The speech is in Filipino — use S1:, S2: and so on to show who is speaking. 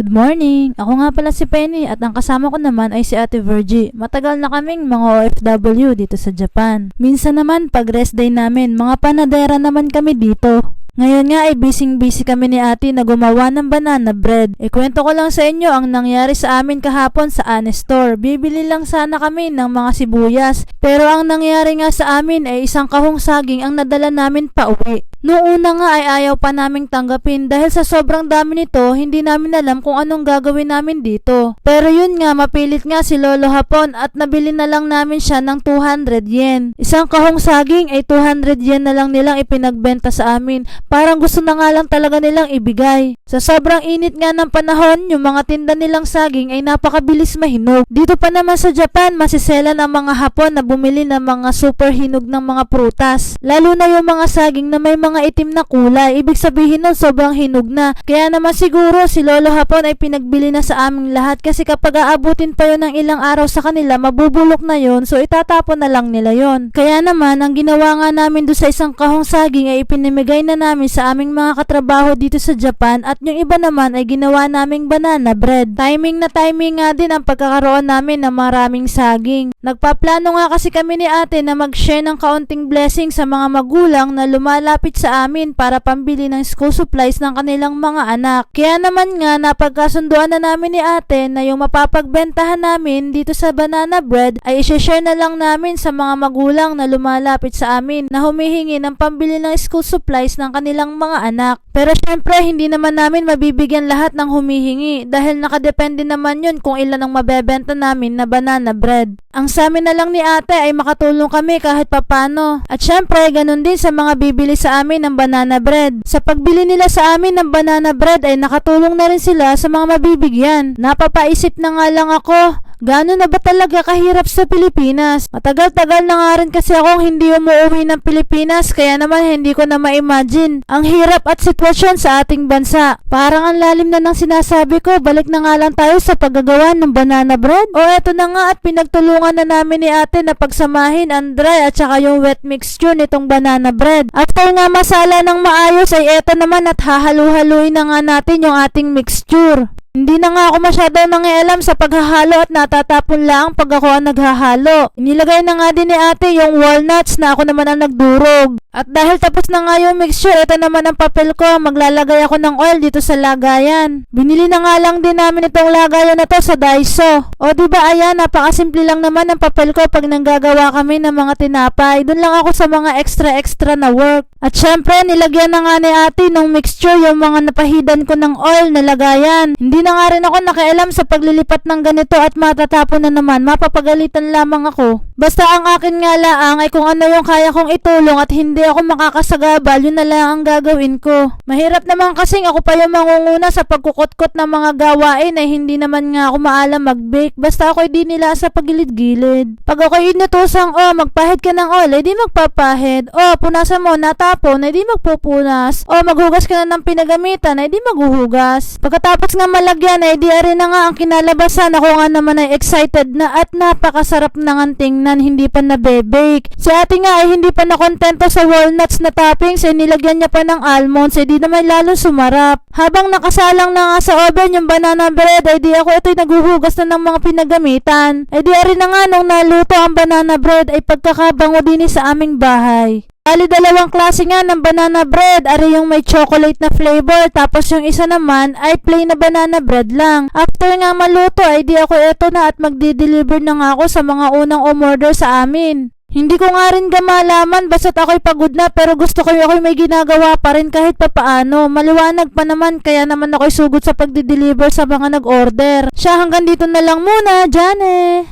S1: Good morning! Ako nga pala si Penny at ang kasama ko naman ay si Ate Virgie. Matagal na kaming mga OFW dito sa Japan. Minsan naman pag rest day namin, mga panadera naman kami dito. Ngayon nga ay busy-busy kami ni ate na gumawa ng banana bread. Ikwento ko lang sa inyo ang nangyari sa amin kahapon sa Ane Store. Bibili lang sana kami ng mga sibuyas. Pero ang nangyari nga sa amin ay isang kahong saging ang nadala namin pa uwi. Noong una nga ay ayaw pa naming tanggapin dahil sa sobrang dami nito, hindi namin alam kung anong gagawin namin dito. Pero yun nga, mapilit nga si Lolo Hapon at nabili na lang namin siya ng 200 yen. Isang kahong saging ay 200 yen na lang nilang ipinagbenta sa amin. Parang gusto na nga lang talaga nilang ibigay. Sa sobrang init nga ng panahon, yung mga tinda nilang saging ay napakabilis mahinog. Dito pa naman sa Japan, masisela ng mga Hapon na bumili ng mga super hinog ng mga prutas. Lalo na yung mga saging na may mga itim na kulay. Ibig sabihin nun sobrang hinog na. Kaya naman siguro si Lolo Hapon ay pinagbili na sa aming lahat kasi kapag aabutin pa yun ng ilang araw sa kanila, mabubulok na yon so itatapon na lang nila yon. Kaya naman, ang ginawa nga namin doon sa isang kahong saging ay ipinamigay na namin sa aming mga katrabaho dito sa Japan at yung iba naman ay ginawa naming banana bread. Timing na timing nga din ang pagkakaroon namin ng maraming saging. Nagpaplano nga kasi kami ni ate na mag-share ng kaunting blessing sa mga magulang na lumalapit sa amin para pambili ng school supplies ng kanilang mga anak. Kaya naman nga napagkasunduan na namin ni ate na yung mapapagbentahan namin dito sa banana bread ay isi-share na lang namin sa mga magulang na lumalapit sa amin na humihingi ng pambili ng school supplies ng kanilang mga anak. Pero syempre hindi naman namin mabibigyan lahat ng humihingi dahil nakadepende naman yun kung ilan ang mabebenta namin na banana bread. Ang sa amin na lang ni ate ay makatulong kami kahit papano. At syempre ganun din sa mga bibili sa amin ng banana bread. Sa pagbili nila sa amin ng banana bread ay nakatulong na rin sila sa mga mabibigyan. Napapaisip na nga lang ako, Gano'n na ba talaga kahirap sa Pilipinas? Matagal-tagal na nga rin kasi akong hindi umuwi ng Pilipinas kaya naman hindi ko na ma-imagine ang hirap at sitwasyon sa ating bansa. Parang ang lalim na ng sinasabi ko, balik na nga lang tayo sa paggagawa ng banana bread. O eto na nga at pinagtulungan na namin ni ate na pagsamahin ang dry at saka yung wet mixture nitong banana bread. After nga masala ng maayos ay eto naman at hahalu-haluin na nga natin yung ating mixture. Hindi na nga ako masyadong nangialam sa paghahalo at natatapon lang pag ako ang naghahalo. Inilagay na nga din ni ate yung walnuts na ako naman ang nagdurog. At dahil tapos na nga yung mixture, ito naman ang papel ko. Maglalagay ako ng oil dito sa lagayan. Binili na nga lang din namin itong lagayan na to sa Daiso. O ba ayan, napakasimple lang naman ang papel ko pag nanggagawa kami ng mga tinapay. Doon lang ako sa mga extra-extra na work. At syempre, nilagyan na nga ni ate ng mixture yung mga napahidan ko ng oil na lagayan. Hindi na nga rin ako nakialam sa paglilipat ng ganito at matatapon na naman. Mapapagalitan lamang ako. Basta ang akin nga laang ay kung ano yung kaya kong itulong at hindi ako makakasagabal, yun na lang ang gagawin ko. Mahirap naman kasing ako pa yung mangunguna sa pagkukotkot ng mga gawain ay hindi naman nga ako maalam mag-bake. Basta ako'y di nila sa pagilid-gilid. Pag ako'y inutusang, oh, magpahid ka ng oil, ay di magpapahid. Oh, punasan mo, natapon, ay di magpupunas. Oh, maghugas ka na ng pinagamitan, ay di maghuhugas. Pagkatapos nga malagyan, ay di rin na nga ang kinalabasan. Ako nga naman ay excited na at napakasarap na nga tingnan, hindi pa nabe-bake. Si ate nga ay hindi pa nakontento sa walnuts na toppings, ay nilagyan niya pa ng almonds, ay di naman lalo sumarap. Habang nakasalang na nga sa oven yung banana bread, ay di ako ito'y naghuhugas na ng mga pinagamitan. Ay di rin na nga nung naluto ang banana bread, ay pagkakabango din sa aming bahay. Bali dalawang klase nga ng banana bread. Ari yung may chocolate na flavor. Tapos yung isa naman ay plain na banana bread lang. After nga maluto ay di ako eto na at magdi-deliver na nga ako sa mga unang umorder sa amin. Hindi ko nga rin gamalaman basta't ako'y pagod na pero gusto ko ako'y may ginagawa pa rin kahit papaano. Maliwanag pa naman kaya naman ako'y sugod sa pagdi-deliver sa mga nag-order. Siya hanggang dito na lang muna, Jane!